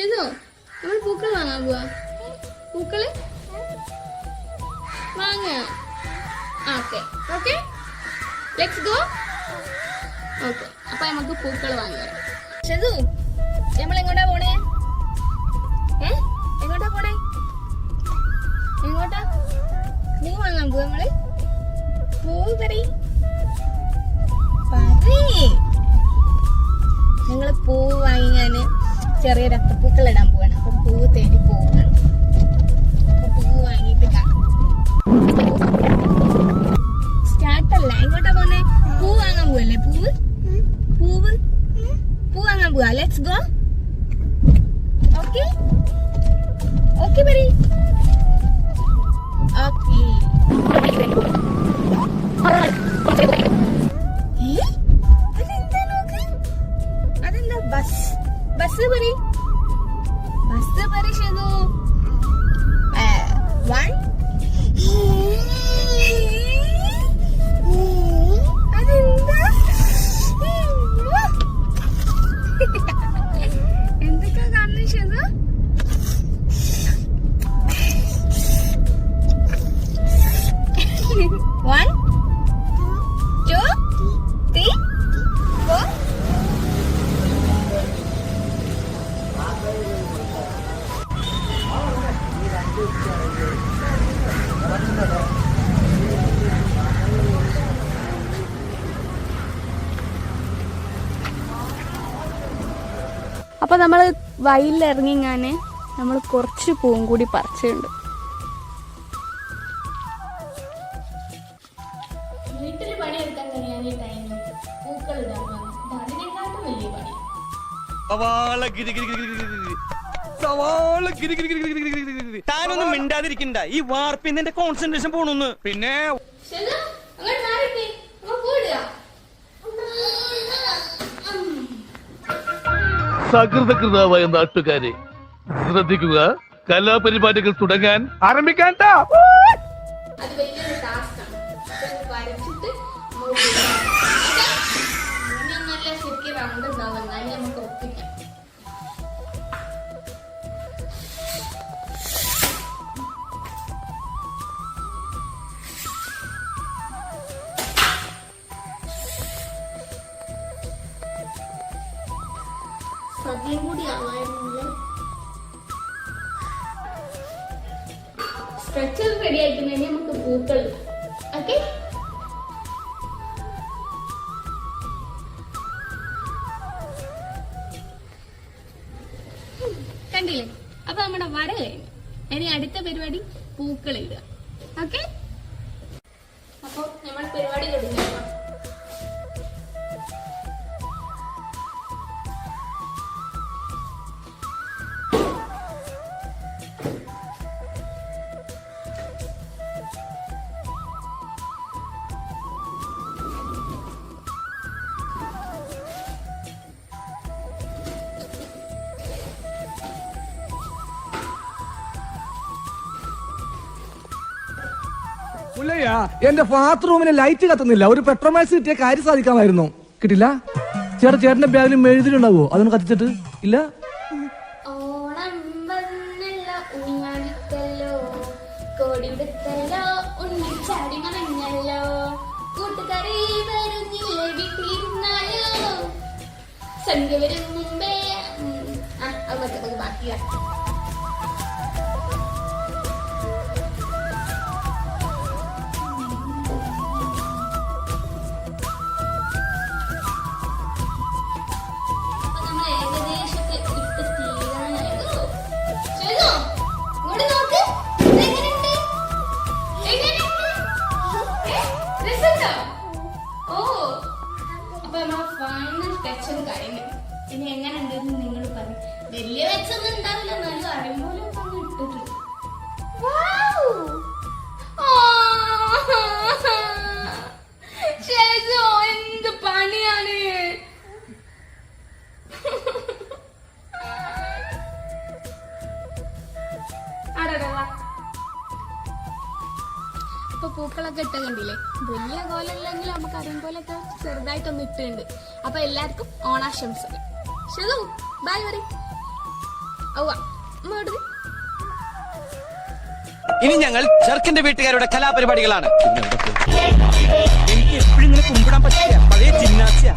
ഷിതു നമ്മൾ പൂക്കൾ വാങ്ങാൻ പോവാ. പൂക്കൾ? വാങ്ങ. Okay. Okay? Let's go okay. അപ്പൊ നമുക്ക് പൂക്കൾ വാങ്ങാം ചേതു നമ്മൾ എങ്ങോട്ടാ പോണേ? ഏ? എങ്ങോട്ടാ പോണേ? എങ്ങോട്ടാ? നീ വാങ്ങാൻ പോവാ നമ്മൾ? പൂ പറയ്. പറയ്. പൂ വാങ്ങിയാന് ചെറിയ രക്തപ്പൂക്കൾ ഇടാൻ പോവാണ്. അപ്പം പൂവ് തേടി പോവാണ് അപ്പൊ പൂവ് വാങ്ങിയിട്ട് സ്റ്റാർട്ടല്ല എങ്ങോട്ടാ പോന്നെ? പൂ വാങ്ങാൻ പോവല്ലേ? പൂവ് പൂവ്? പൂ വാങ്ങാൻ പോവാ. ലെറ്റ്സ് ഗോ ഓക്കെ ഓക്കെ പറ ഓക്കെ അപ്പൊ നമ്മൾ വയലിലിറങ്ങിങ്ങാന് നമ്മൾ കുറച്ച് പൂവും കൂടി പറിച്ചിട്ടുണ്ട് വീട്ടിൽ പണിയെടുക്കാൻ കഴിയാൻ ഈ ടൈമിൽ പൂക്കൾ ഇടാൻ അതിനെക്കാട്ടും വലിയ പണി സവാള ഗിരി ഗിരി ഗിരി ഗിരി ഗിരി. സവാള ഗിരി ഗിരി ഗിരി ഗിരി ഗിരി ഗിരി ഗിരി. താനൊന്നും മിണ്ടാതിരിക്കണ്ട ഈ വാർപ്പിന്ന് എന്റെ കോൺസെൻട്രേഷൻ പോണൊന്ന് പിന്നെ സകൃതകൃതാവായ നാട്ടുകാരെ ശ്രദ്ധിക്കുക കലാപരിപാടികൾ തുടങ്ങാൻ ആരംഭിക്കാൻ ശരിക്കും നമുക്ക് സദ്യയും കൂടി ആവായിരുന്നില്ല സ്ട്രെച്ചർ റെഡി ആയിട്ടുണ്ടെങ്കിൽ നമുക്ക് പൂക്കൾ. ഓക്കെ കണ്ടില്ലേ? അപ്പൊ നമ്മുടെ വര കഴിഞ്ഞു. ഇനി അടുത്ത പരിപാടി പൂക്കൾ ഇടുക. ഓക്കെ അപ്പൊ നമ്മൾ പരിപാടി തുടങ്ങി. എന്റെ ബാത്റൂമിന് ലൈറ്റ് കത്തുന്നില്ല. ഒരു പെട്രോമാക്സ് കിട്ടിയ കാര്യം സാധിക്കാമായിരുന്നു. കിട്ടില്ല? ചേട്ടാ ചേട്ടന്റെ ബാഗിൽ മെഴുതിലുണ്ടാവോ അതൊന്ന് കത്തിച്ചിട്ട്. ഇല്ല? സന്ധ്യ രസമുണ്ടോ? ഓ അപ്പൊ നമ്മൾ ഫൈനൽ ടച്ച് കഴിഞ്ഞു ഇനി എങ്ങനെ ഉണ്ടെന്ന് നിങ്ങൾ പറയും. വലിയ വെച്ചൊന്നും ഉണ്ടാവില്ല എന്നാലും അറിയുമ്പോൾ പൂക്കളൊക്കെ ഇട്ട് കണ്ടില്ലേ? വലിയ കോലല്ലെങ്കിൽ നമുക്ക് അറിയുമ്പോലൊക്കെ ചെറുതായിട്ടൊന്ന് ഇട്ടുണ്ട് അപ്പൊ എല്ലാവർക്കും ഓണാശംസകൾ. ബൈ ബായ് വരെ. ഇനി ഞങ്ങൾ ചെറുക്കന്റെ വീട്ടുകാരുടെ കലാപരിപാടികളാണ്. എനിക്ക് എപ്പോഴും ഇങ്ങനെ കുമ്പിടാൻ പറ്റില്ല. പഴയ ചിന്നാസിയ